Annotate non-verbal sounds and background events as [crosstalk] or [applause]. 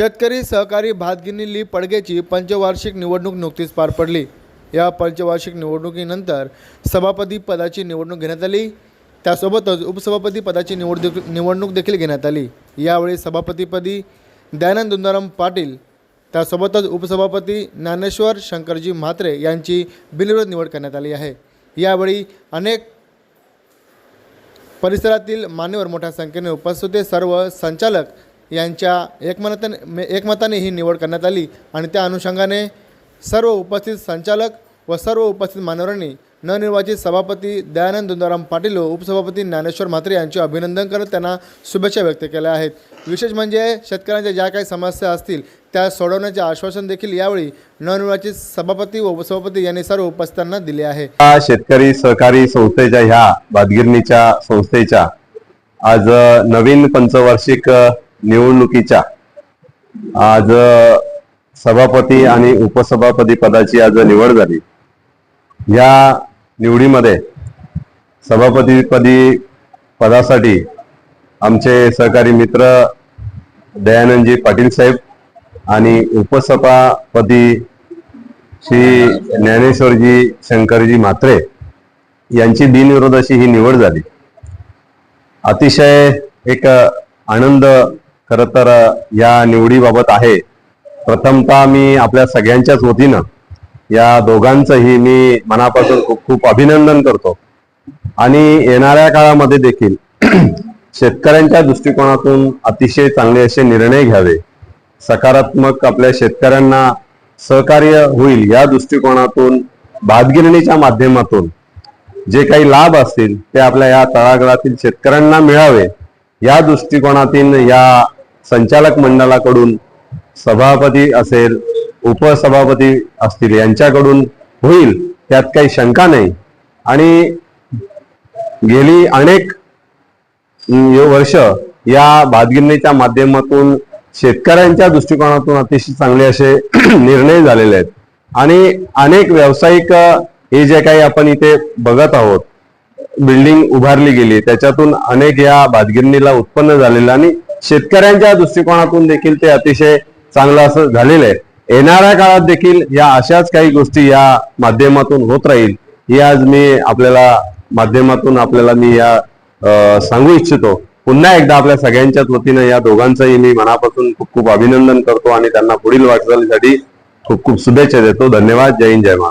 शेतकरी सहकारी भातगिरणी ली पडगेची पंचवार्षिक निवडणूक नुकतीच पार पडली. या पंचवार्षिक निवडणुकीनंतर सभापती पदाची निवडणूक घेण्यात आली. त्यासोबतच उपसभापती पदाची निवड निवडणूक देखील घेण्यात आली. यावेळी सभापतीपदी दयानंद दुंदाराम पाटील त्यासोबतच उपसभापती ज्ञानेश्वर शंकरजी म्हात्रे यांची बिनविरोध निवड करण्यात आली आहे. यावेळी अनेक परिसरातील मान्यवर मोठ्या संख्येने उपस्थित सर्व संचालक यांच्या एकमताने एकमताने ही निवड करण्यात आली आणि त्या अनुषंगाने सर्व उपस्थित संचालक व सर्व उपस्थित मान्यवरांनी नवनिर्वाचित सभापती दयानंद दुंदाराम पाटील व उपसभापती ज्ञानेश्वर म्हात्रे यांचे अभिनंदन करत त्यांना शुभेच्छा व्यक्त केल्या आहेत. विशेष म्हणजे शेतकऱ्यांच्या ज्या काही समस्या असतील त्या सोडवण्याचे आश्वासन देखील यावेळी नवनिर्वाचित सभापती व उपसभापती यांनी सर्व उपस्थितांना दिले आहे. शेतकरी सहकारी संस्थेच्या ह्या बादगिरणीच्या संस्थेच्या आज नवीन पंचवार्षिक निवडणुकीच्या. आज सभापती आणि उपसभापती पदाची आज निवड झाली. या निवडीमध्ये सभापतीपदी पदासाठी आमचे सहकारी मित्र दयानंदजी पाटील साहेब आणि उपसभापती श्री ज्ञानेश्वरजी शंकरजी म्हात्रे यांची बिनविरोध अशी ही निवड झाली. अतिशय एक आनंद खर तर या निवडीबाबत आहे. प्रथमतः मी आपल्या सगळ्यांच्याच वतीनं या दोघांचंही मी मनापासून खूप खूप अभिनंदन करतो. आणि येणाऱ्या काळामध्ये देखील [clears throat] शेतकऱ्यांच्या दृष्टिकोनातून अतिशय चांगले असे निर्णय घ्यावे. सकारात्मक आपल्या शेतकऱ्यांना सहकार्य होईल या दृष्टिकोनातून भातगिरणीच्या माध्यमातून जे काही लाभ असतील ते आपल्या या तळागाळातील शेतकऱ्यांना मिळावे या दृष्टिकोनातून या संचालक मंडळाकडून सभापती असेल उपसभापती असतील यांच्याकडून होईल त्यात काही शंका नाही. आणि गेली अनेक वर्ष या भातगिरणीच्या माध्यमातून शेतकऱ्यांच्या दृष्टिकोनातून अतिशय चांगले असे [clears throat] निर्णय झालेले आहेत. आणि अनेक व्यावसायिक हे जे काही आपण इथे बघत आहोत बिल्डिंग उभारली गेली त्याच्यातून अनेक या भातगिरणीला उत्पन्न झालेलं आणि शेतकऱ्यांच्या दृष्टिकोनातून देखील ते अतिशय चांगलं असं झालेलं आहे. येणाऱ्या काळात देखील या अशाच काही गोष्टी या माध्यमातून होत राहील ही आज मी आपल्याला माध्यमातून आपल्याला मी या सांगू इच्छितो. पुन्हा एकदा आपल्या सगळ्यांच्याच वतीनं या दोघांचंही मी मनापासून खूप खूप अभिनंदन करतो आणि त्यांना पुढील वाटचालीसाठी खूप खूप शुभेच्छा देतो. धन्यवाद. जय हिंद जय महाराज